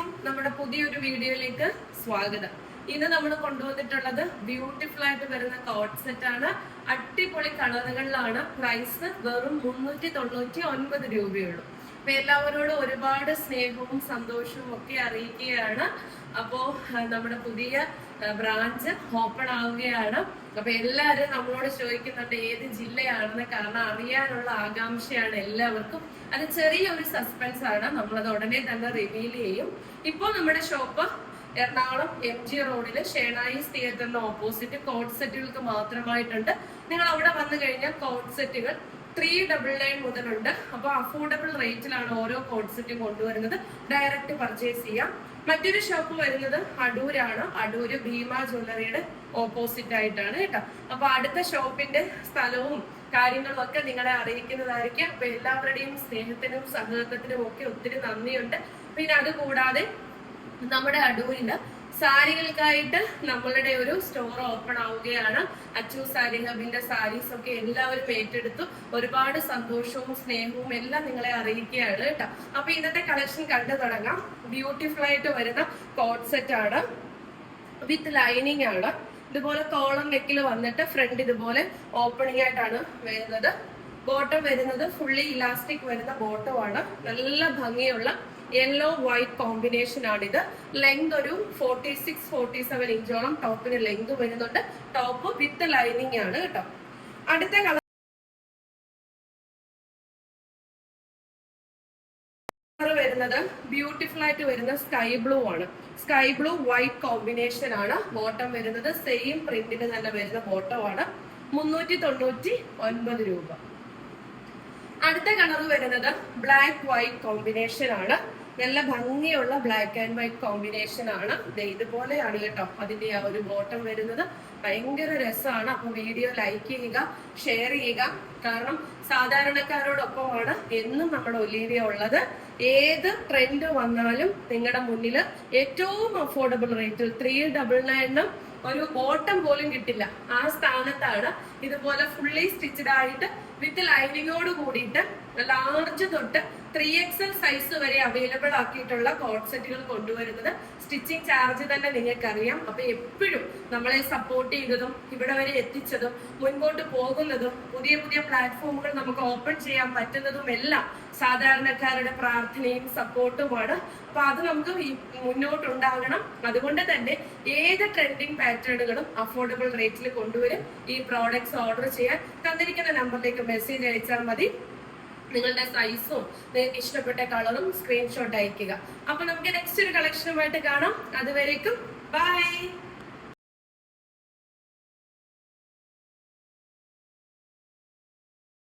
എല്ലാവർക്കും നമ്മുടെ പുതിയൊരു വീഡിയോയിലേക്ക് സ്വാഗതം. ഇന്ന് നമ്മൾ കൊണ്ടുവന്നിട്ടുള്ളത് ബ്യൂട്ടിഫുൾ ആയിട്ട് വരുന്ന കോട്ട് സെറ്റ് ആണ്. അടിപൊളി കളറുകളിലാണ് പ്രൈസ് വെറും മുന്നൂറ്റി തൊണ്ണൂറ്റി ഒൻപത് രൂപയുള്ളൂ അപ്പൊ എല്ലാവരോടും ഒരുപാട് സ്നേഹവും സന്തോഷവും ഒക്കെ അറിയിക്കുകയാണ്. അപ്പോ നമ്മുടെ പുതിയ ബ്രാഞ്ച് ഓപ്പൺ ആവുകയാണ്. അപ്പൊ എല്ലാരും നമ്മളോട് ചോദിക്കുന്നുണ്ട് ഏത് ജില്ലയാണെന്ന് കാരണം അറിയാനുള്ള ആകാംക്ഷയാണ് എല്ലാവർക്കും. അത് ചെറിയ ഒരു സസ്പെൻസ് ആണ്. നമ്മളത് ഉടനെ തന്നെ റിവീൽ ചെയ്യും. ഇപ്പോൾ നമ്മുടെ ഷോപ്പ് എറണാകുളം എം ജി റോഡിൽ ഷേണായിസ് തിയേറ്ററിന് ഓപ്പോസിറ്റ് കോട്ട് സെറ്റുകൾക്ക് മാത്രമായിട്ടുണ്ട്. നിങ്ങൾ അവിടെ വന്നു കഴിഞ്ഞാൽ കോട്ട് സെറ്റുകൾ ത്രീ ഡബിൾ നയൻ മുതലുണ്ട്. അപ്പോൾ അഫോർഡബിൾ റേറ്റിലാണ് ഓരോ കോൺസെപ്റ്റും കൊണ്ടുവരുന്നത്. ഡയറക്റ്റ് പർച്ചേസ് ചെയ്യാം. മറ്റൊരു ഷോപ്പ് വരുന്നത് അടൂരാണ്. അടൂര് ഭീമ ജ്വല്ലറിയുടെ ഓപ്പോസിറ്റ് ആയിട്ടാണ് കേട്ടോ. അപ്പൊ അടുത്ത ഷോപ്പിന്റെ സ്ഥലവും കാര്യങ്ങളും ഒക്കെ നിങ്ങളെ അറിയിക്കുന്നതായിരിക്കും. അപ്പൊ എല്ലാവരുടെയും സ്നേഹത്തിനും സഹകരണത്തിനും ഒക്കെ ഒത്തിരി നന്ദിയുണ്ട്. പിന്നെ അത് കൂടാതെ നമ്മുടെ അടൂരിൽ സാരികൾക്കായിട്ട് നമ്മളുടെ ഒരു സ്റ്റോർ ഓപ്പൺ ആവുകയാണ്. അച്ചു സാരി ഹബിന്റെ സാരീസ് ഒക്കെ എല്ലാവരും ഏറ്റെടുത്തു. ഒരുപാട് സന്തോഷവും സ്നേഹവും എല്ലാം നിങ്ങളെ അറിയിക്കുകയാണ് കേട്ടോ. അപ്പൊ ഇന്നത്തെ കളക്ഷൻ കണ്ടു തുടങ്ങാം. ബ്യൂട്ടിഫുൾ ആയിട്ട് വരുന്ന കോട്ട് സെറ്റ് ആണ്. വിത്ത് ലൈനിങ് ആണ്. ഇതുപോലെ കോളം നെക്കിൽ വന്നിട്ട് ഫ്രണ്ട് ഇതുപോലെ ഓപ്പണിംഗ് ആയിട്ടാണ് വരുന്നത്. ബോട്ടം വരുന്നത് ഫുള്ളി ഇലാസ്റ്റിക് വരുന്ന ബോട്ടം ആണ്. നല്ല ഭംഗിയുള്ള യെല്ലോ വൈറ്റ് കോമ്പിനേഷൻ ആണ് ഇത് ലെങ്ത് ഒരു ഫോർട്ടി സിക്സ് ഫോർട്ടി സെവൻ ഇഞ്ചോളം ടോപ്പിന് ലെങ്ത് വരുന്നുണ്ട്. ടോപ്പ് വിത്ത് ലൈനിങ് ആണ് കേട്ടോ. അടുത്ത കളർ വരുന്നത് ബ്യൂട്ടിഫുൾ ആയിട്ട് വരുന്ന സ്കൈ ബ്ലൂ ആണ്. സ്കൈ ബ്ലൂ വൈറ്റ് കോമ്പിനേഷൻ ആണ്. ബോട്ടം വരുന്നത് സെയിം പ്രിന്റിന് തന്നെ വരുന്ന ബോട്ടം ആണ്. മുന്നൂറ്റി തൊണ്ണൂറ്റി ഒൻപത് രൂപ. അടുത്ത കളർ വരുന്നത് ബ്ലാക്ക് വൈറ്റ് കോമ്പിനേഷൻ ആണ്. നല്ല ഭംഗിയുള്ള ബ്ലാക്ക് ആൻഡ് വൈറ്റ് കോമ്പിനേഷൻ ആണ്. ഇതുപോലെയാണ് കേട്ടോ അതിന്റെ ആ ഒരു ബോട്ടം വരുന്നത്. ഭയങ്കര രസമാണ്. അപ്പൊ വീഡിയോ ലൈക്ക് ചെയ്യുക ഷെയർ ചെയ്യുക. കാരണം സാധാരണക്കാരോടൊപ്പമാണ് എന്നും നമ്മുടെ ഒലീവിയ ഉള്ളത്. ഏത് ട്രെൻഡ് വന്നാലും നിങ്ങളുടെ മുന്നിൽ ഏറ്റവും അഫോർഡബിൾ റേറ്റിൽ ത്രീ ഡബിൾ നയനും ഒരു ബോട്ടം പോലും കിട്ടില്ല. ആ സ്ഥാനത്താണ് ഇതുപോലെ ഫുള്ളി സ്റ്റിച്ചഡ് ആയിട്ട് വിത്ത് ലൈനിങ്ങോട് കൂടിയിട്ട് ലാർജ് തൊട്ട് ത്രീ എക്സ് എൽ സൈസ് വരെ അവൈലബിൾ ആക്കിയിട്ടുള്ള കോട്ട് സെറ്റുകൾ കൊണ്ടുവരുന്നത് സ്റ്റിച്ചിങ് ചാർജ് തന്നെ നിങ്ങൾക്കറിയാം. അപ്പൊ എപ്പോഴും നമ്മളെ സപ്പോർട്ട് ചെയ്തതും ഇവിടെ വരെ എത്തിച്ചതും മുൻപോട്ട് പോകുന്നതും പുതിയ പുതിയ പ്ലാറ്റ്ഫോമുകൾ നമുക്ക് ഓപ്പൺ ചെയ്യാൻ പറ്റുന്നതും എല്ലാം സാധാരണക്കാരുടെ പ്രാർത്ഥനയും സപ്പോർട്ടുമാണ് അപ്പൊ അത് നമുക്ക് മുന്നോട്ടുണ്ടാകണം. അതുകൊണ്ട് തന്നെ ഏത് ട്രെൻഡിങ് പാറ്റേണുകളും അഫോർഡബിൾ റേറ്റിൽ കൊണ്ടുവരും. ഈ പ്രോഡക്ട്സ് ഓർഡർ ചെയ്യാൻ തന്നിരിക്കുന്ന നമ്പറിലേക്ക് മെസ്സേജ് അയച്ചാൽ മതി. നിങ്ങളുടെ സൈസും നിങ്ങൾക്ക് ഇഷ്ടപ്പെട്ട കളറും സ്ക്രീൻഷോട്ട് അയക്കുക അപ്പൊ നമുക്ക് നെക്സ്റ്റ് ഒരു കളക്ഷനുമായിട്ട് കാണാം. അതുവരേക്കും ബൈ